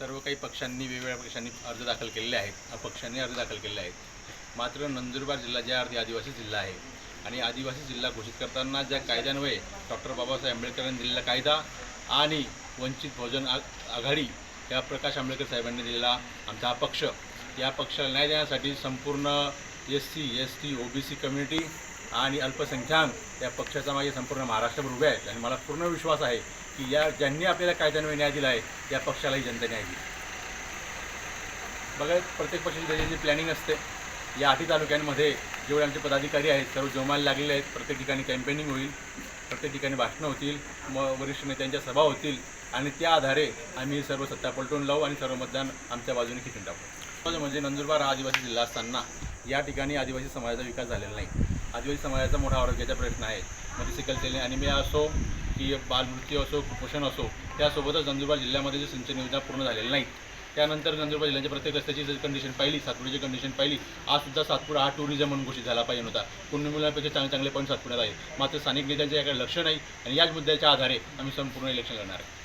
सर्व काही पक्षांनी वेगवेगळ्या पक्षांनी अर्ज दाखल केलेले आहेत. अपक्षांनी अर्ज दाखल केलेले आहेत. मात्र नंदुरबार जिल्हा ज्या अर्थी आदिवासी जिल्हा आहे आणि आदिवासी जिल्हा घोषित करताना ज्या कायद्यान्वये डॉक्टर बाबासाहेब आंबेडकरांनी दिलेला कायदा आणि वंचित बहुजन आ आघाडी या प्रकाश आंबेडकर साहेबांनी दिलेला आमचा हा पक्ष या पक्षाला न्याय देण्यासाठी संपूर्ण S C S T O B C community आणि अल्पसंख्याक या पक्षाचा मागे संपूर्ण महाराष्ट्रभर उभे आहेत. आणि मला पूर्ण विश्वास आहे की या ज्यांनी आपल्याला कायद्यान्वये न्याय दिला आहे या पक्षालाही जनता न्याय दिली. बघा प्रत्येक पक्षाची त्याची प्लॅनिंग असते. या आठी तालुक्यांमध्ये जेवढे आमचे पदाधिकारी आहेत सर्व जोमाला लागलेले आहेत प्रत्येक ठिकाणी कॅम्पेनिंग होईल प्रत्येक ठिकाणी भाषणं होतील म वरिष्ठ नेत्यांच्या सभा होतील आणि त्या आधारे आम्ही सर्व सत्ता पलटून लावू आणि सर्व मतदान आमच्या बाजूने खिचून टाकू. म्हणजे नंदुरबार हा आदिवासी जिल्हा असताना या ठिकाणी आदिवासी समाजाचा विकास झालेला नाही. आदिवासी समाजाचा मोठा आरोग्याचा प्रश्न आहे. म्हणजे सिकल सेल अॅनिमिया असो की बालमृत्यू असो कुपोषण असो त्यासोबतच नंदुरबार जिल्ह्यामध्ये जे सिंचन योजना पूर्ण झालेल्या नाहीत. त्यानंतर नंदुरबार जिल्ह्याच्या प्रत्येक रस्त्याची जर कंडिशन पाहिली सातपुड्याची कंडिशन पाहिली आज सुद्धा सातपुडा हा टुरिझम म्हणून घोषित झाला पाहिजे होता. पुण्य मुलांपेक्षा चांगले चांगले पॉईंट सातपुड्यात आहे मात्र स्थानिक नेत्यांचे याकडे लक्ष नाही आणि याच मुद्द्याच्या आधारे आम्ही संपूर्ण इलेक्शन लढणार आहे.